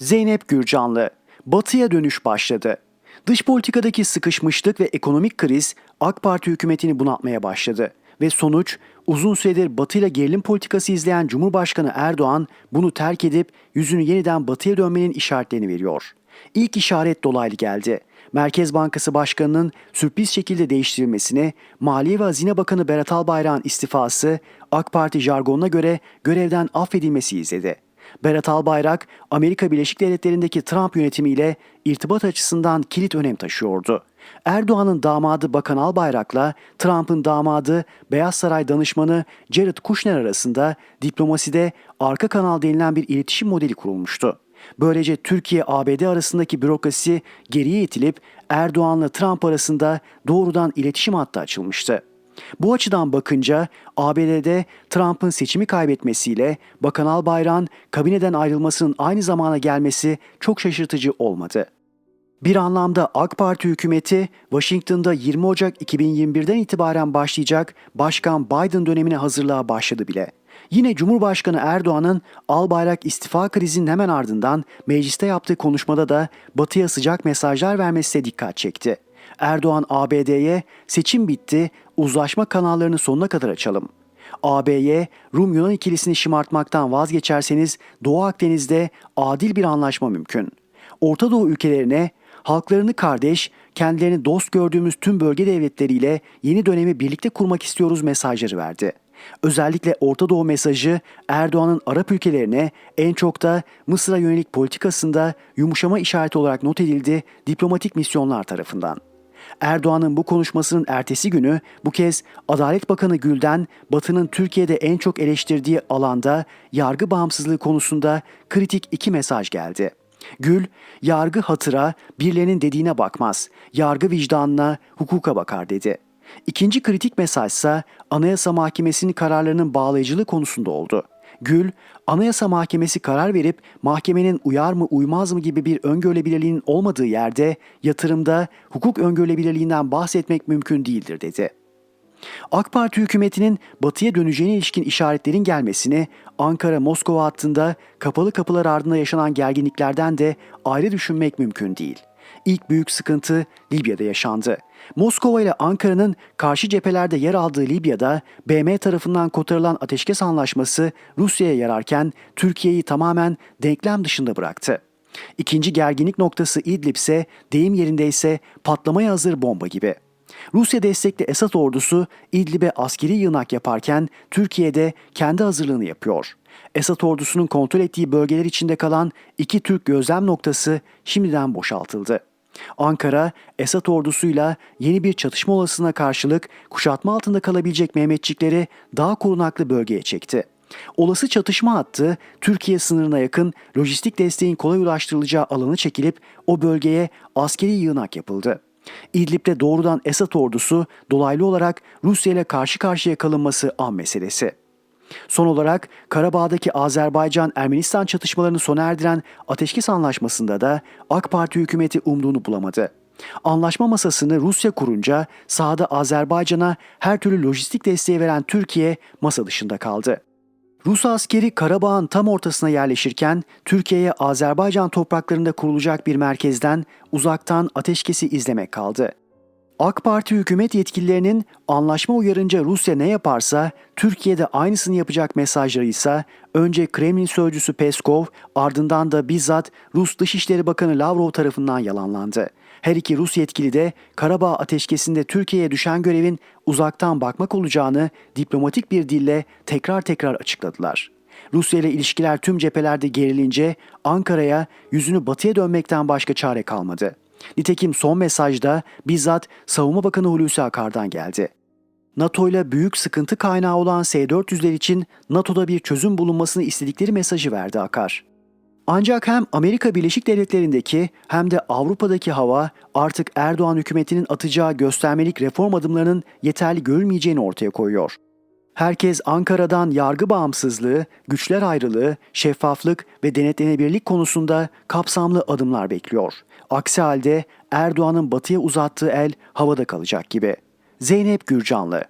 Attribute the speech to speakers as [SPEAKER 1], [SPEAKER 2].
[SPEAKER 1] Zeynep Gürcanlı, Batı'ya dönüş başladı. Dış politikadaki sıkışmışlık ve ekonomik kriz AK Parti hükümetini bunaltmaya başladı. Ve sonuç uzun süredir Batı ile gerilim politikası izleyen Cumhurbaşkanı Erdoğan bunu terk edip yüzünü yeniden Batı'ya dönmenin işaretlerini veriyor. İlk işaret dolaylı geldi. Merkez Bankası Başkanı'nın sürpriz şekilde değiştirilmesini, Maliye ve Hazine Bakanı Berat Albayrak'ın istifası, AK Parti jargonuna göre görevden affedilmesi izledi. Berat Albayrak, Amerika Birleşik Devletleri'ndeki Trump yönetimiyle irtibat açısından kilit önem taşıyordu. Erdoğan'ın damadı Bakan Albayrak'la Trump'ın damadı Beyaz Saray danışmanı Jared Kushner arasında diplomaside arka kanal denilen bir iletişim modeli kurulmuştu. Böylece Türkiye-ABD arasındaki bürokrasi geriye itilip Erdoğan'la Trump arasında doğrudan iletişim hattı açılmıştı. Bu açıdan bakınca ABD'de Trump'ın seçimi kaybetmesiyle Bakan Albayrak'ın kabineden ayrılmasının aynı zamana gelmesi çok şaşırtıcı olmadı. Bir anlamda AK Parti hükümeti Washington'da 20 Ocak 2021'den itibaren başlayacak Başkan Biden dönemine hazırlığa başladı bile. Yine Cumhurbaşkanı Erdoğan'ın Albayrak istifa krizinin hemen ardından mecliste yaptığı konuşmada da Batı'ya sıcak mesajlar vermesi de dikkat çekti. Erdoğan ABD'ye seçim bitti, uzlaşma kanallarını sonuna kadar açalım. AB'ye Rum-Yunan ikilisini şımartmaktan vazgeçerseniz Doğu Akdeniz'de adil bir anlaşma mümkün. Orta Doğu ülkelerine halklarını kardeş, kendilerini dost gördüğümüz tüm bölge devletleriyle yeni dönemi birlikte kurmak istiyoruz mesajları verdi. Özellikle Orta Doğu mesajı Erdoğan'ın Arap ülkelerine en çok da Mısır'a yönelik politikasında yumuşama işareti olarak not edildi diplomatik misyonlar tarafından. Erdoğan'ın bu konuşmasının ertesi günü bu kez Adalet Bakanı Gül'den Batı'nın Türkiye'de en çok eleştirdiği alanda yargı bağımsızlığı konusunda kritik iki mesaj geldi. Gül, yargı hatıra, birilerinin dediğine bakmaz, yargı vicdanına, hukuka bakar dedi. İkinci kritik mesajsa Anayasa Mahkemesi'nin kararlarının bağlayıcılığı konusunda oldu. Gül, Anayasa Mahkemesi karar verip mahkemenin uyar mı uymaz mı gibi bir öngörülebilirliğinin olmadığı yerde yatırımda hukuk öngörülebilirliğinden bahsetmek mümkün değildir dedi. AK Parti hükümetinin batıya döneceğine ilişkin işaretlerin gelmesini Ankara-Moskova hattında kapalı kapılar ardında yaşanan gerginliklerden de ayrı düşünmek mümkün değil. İlk büyük sıkıntı Libya'da yaşandı. Moskova ile Ankara'nın karşı cephelerde yer aldığı Libya'da BM tarafından kotarılan ateşkes anlaşması Rusya'ya yararken Türkiye'yi tamamen denklem dışında bıraktı. İkinci gerginlik noktası İdlib ise deyim yerindeyse patlamaya hazır bomba gibi. Rusya destekli Esad ordusu İdlib'e askeri yığınak yaparken Türkiye'de kendi hazırlığını yapıyor. Esad ordusunun kontrol ettiği bölgeler içinde kalan iki Türk gözlem noktası şimdiden boşaltıldı. Ankara, Esad ordusuyla yeni bir çatışma olasılığına karşılık kuşatma altında kalabilecek Mehmetçikleri daha korunaklı bölgeye çekti. Olası çatışma hattı Türkiye sınırına yakın lojistik desteğin kolay ulaştırılacağı alanı çekilip o bölgeye askeri yığınak yapıldı. İdlib'de doğrudan Esad ordusu dolaylı olarak Rusya ile karşı karşıya kalınması an meselesi. Son olarak Karabağ'daki Azerbaycan-Ermenistan çatışmalarını sona erdiren ateşkes anlaşmasında da AK Parti hükümeti umduğunu bulamadı. Anlaşma masasını Rusya kurunca sahada Azerbaycan'a her türlü lojistik desteği veren Türkiye masa dışında kaldı. Rus askeri Karabağ'ın tam ortasına yerleşirken Türkiye'ye Azerbaycan topraklarında kurulacak bir merkezden uzaktan ateşkesi izlemek kaldı. AK Parti hükümet yetkililerinin anlaşma uyarınca Rusya ne yaparsa Türkiye'de aynısını yapacak mesajları ise önce Kremlin sözcüsü Peskov ardından da bizzat Rus Dışişleri Bakanı Lavrov tarafından yalanlandı. Her iki Rus yetkili de Karabağ ateşkesinde Türkiye'ye düşen görevin uzaktan bakmak olacağını diplomatik bir dille tekrar tekrar açıkladılar. Rusya ile ilişkiler tüm cephelerde gerilince Ankara'ya yüzünü batıya dönmekten başka çare kalmadı. Nitekim son mesajda bizzat Savunma Bakanı Hulusi Akar'dan geldi. NATO ile büyük sıkıntı kaynağı olan S-400'ler için NATO'da bir çözüm bulunmasını istedikleri mesajı verdi Akar. Ancak hem Amerika Birleşik Devletleri'ndeki hem de Avrupa'daki hava artık Erdoğan hükümetinin atacağı göstermelik reform adımlarının yeterli görülmeyeceğini ortaya koyuyor. Herkes Ankara'dan yargı bağımsızlığı, güçler ayrılığı, şeffaflık ve denetlenebilirlik konusunda kapsamlı adımlar bekliyor. Aksi halde Erdoğan'ın batıya uzattığı el havada kalacak gibi. Zeynep Gürcanlı